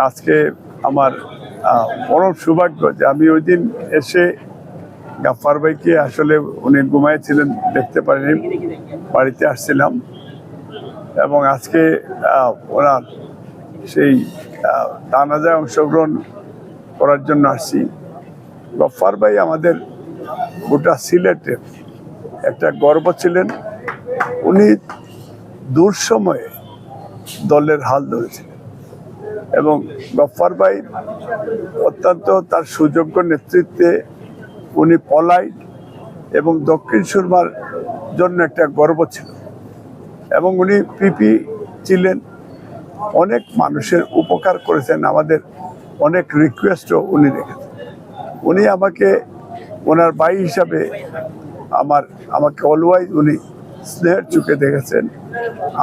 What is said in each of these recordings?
আজকে আমার পরম সৌভাগ্য যে আমি ওই দিন এসে গাফার ভাইকে আসলে উনি ঘুমাইছিলেন দেখতে পারিনি বাড়িতে আসছিলাম। এবং আজকে ওনার সেই আহ, জানাজায় অংশগ্রহণ করার জন্য আসছি। গফার ভাই আমাদের গোটা সিলেটের একটা গর্ব ছিলেন। উনি দূর সময়ে দলের হাল ধরেছিলেন। এবং গফার ভাই অত্যন্ত তার সুযোগ্য নেতৃত্বে উনি পলাইট এবং দক্ষিণ সুরমার জন্য একটা গর্ব ছিল। এবং উনি পিপি ছিলেন। অনেক মানুষের উপকার করেছেন, আমাদের অনেক রিকোয়েস্টও উনি রেখেছেন। উনি আমাকে, ওনার ভাই হিসাবে আমার, আমাকে অলওয়াইজ উনি স্নেহের চোখে দেখেছেন।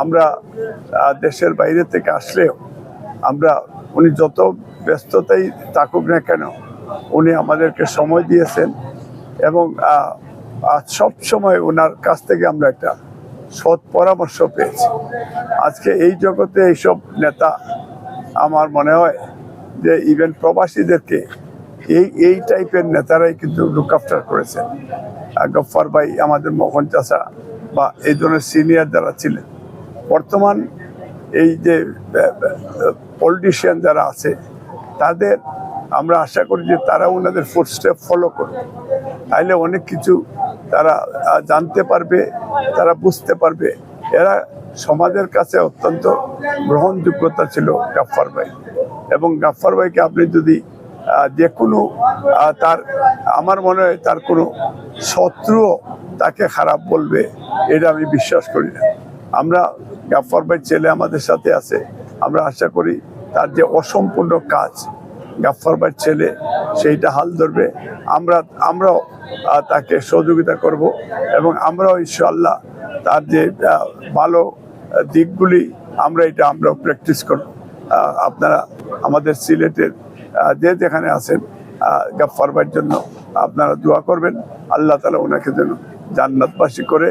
আমরা দেশের বাইরে থেকে আসলেও আমরা, উনি যত ব্যস্ততাই থাকুক না কেন, উনি আমাদেরকে সময় দিয়েছেন এবং সব সময় ওনার কাছ থেকে আমরা একটা সৎ পরামর্শ পেয়েছি। আজকে এই জগতে এইসব নেতা, আমার মনে হয় যে ইভেন প্রবাসীদেরকে এই এই টাইপের নেতারাই কিন্তু লুক আফটার করেছেন। গফ্ফার ভাই, আমাদের মোহন চাষা বা এই ধরনের সিনিয়র যারা ছিলেন, বর্তমান এই যে পলিটিশিয়ান যারা আছে, তাদের আমরা আশা করি যে তারা ওনাদের ফুটস্টেপ ফলো করবে। তাইলে অনেক কিছু তারা জানতে পারবে, তারা বুঝতে পারবে। এরা সমাজের কাছে অত্যন্ত গ্রহণযোগ্যতা ছিল গাফফার ভাই। এবং গাফফার ভাইকে আপনি যদি যে কোনো তার, আমার মনে হয় তার কোনো শত্রুও তাকে খারাপ বলবে, এটা আমি বিশ্বাস করি না। আমরা গাফফার ভাই ছেলে আমাদের সাথে আছে। আমরা আশা করি তার যে অসম্পূর্ণ কাজ গাফফার ভাইয়ের ছেলে, সেইটা হাল ধরবে। আমরা, আমরাও তাকে সহযোগিতা করব এবং আমরাও ইনশাআল্লাহ তার যে ভালো দিকগুলি, আমরা এটা, আমরাও প্র্যাকটিস করব। আপনারা আমাদের সিলেটের যে যেখানে আছেন গাফফার ভাইয়ের জন্য আপনারা দোয়া করবেন। আল্লাহ তালা ওনাকে যেন জান্নাতবাসী করে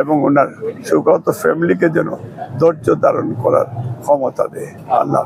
এবং ওনার সুগত ফ্যামিলিকে যেন ধৈর্য ধারণ করার ক্ষমতা দেয় আল্লাহ।